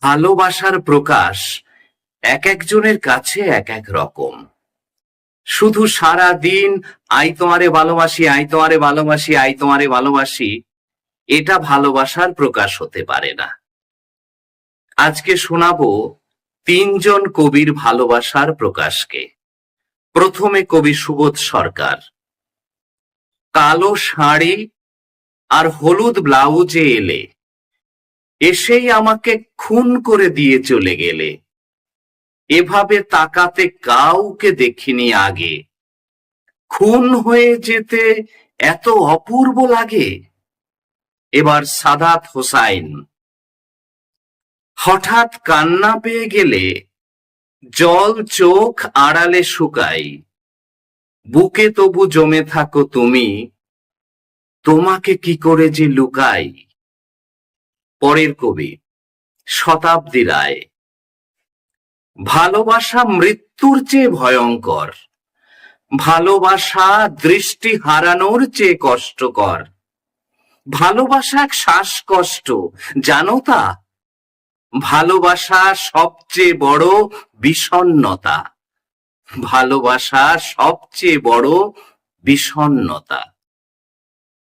ভালোবাসার প্রকাশ এক একজনের কাছে এক এক রকম। শুধু সারা দিন, আই তোমারে ভালোবাসি, আই তোমারে ভালোবাসি, আই তোমারে ভালোবাসি, এটা ভালোবাসার প্রকাশ হতে পারে না। আজকে শোনাবো তিনজন কবির ভালোবাসার প্রকাশকে। প্রথমে কবি সুবোধ সরকার। কালো শাড়ি আর হলুদ ব্লাউজে এলে এসেই আমাকে খুন করে দিয়ে চলে গেলে। এভাবে তাকাতে কাউকে দেখিনি আগে। খুন হয়ে যেতে এত অপূর্ব লাগে। এবার সাদাত হোসাইন। হঠাৎ কান্না পেয়ে গেলে জল চোখ আড়ালে শুকাই। বুকে তবু জমে থাকো তুমি, তোমাকে কি করে যে লুকাই? পরের কবি শতাব্দী রায়। ভালোবাসা মৃত্যুর চেয়ে ভয়ঙ্কর, ভালোবাসা দৃষ্টি হারানোর চেয়ে কষ্টকর। ভালোবাসা এক শ্বাসকষ্ট, জানো তা? ভালোবাসা সবচেয়ে বড় বিষণ্ণতা। ভালোবাসা সবচেয়ে বড় বিষণ্ণতা।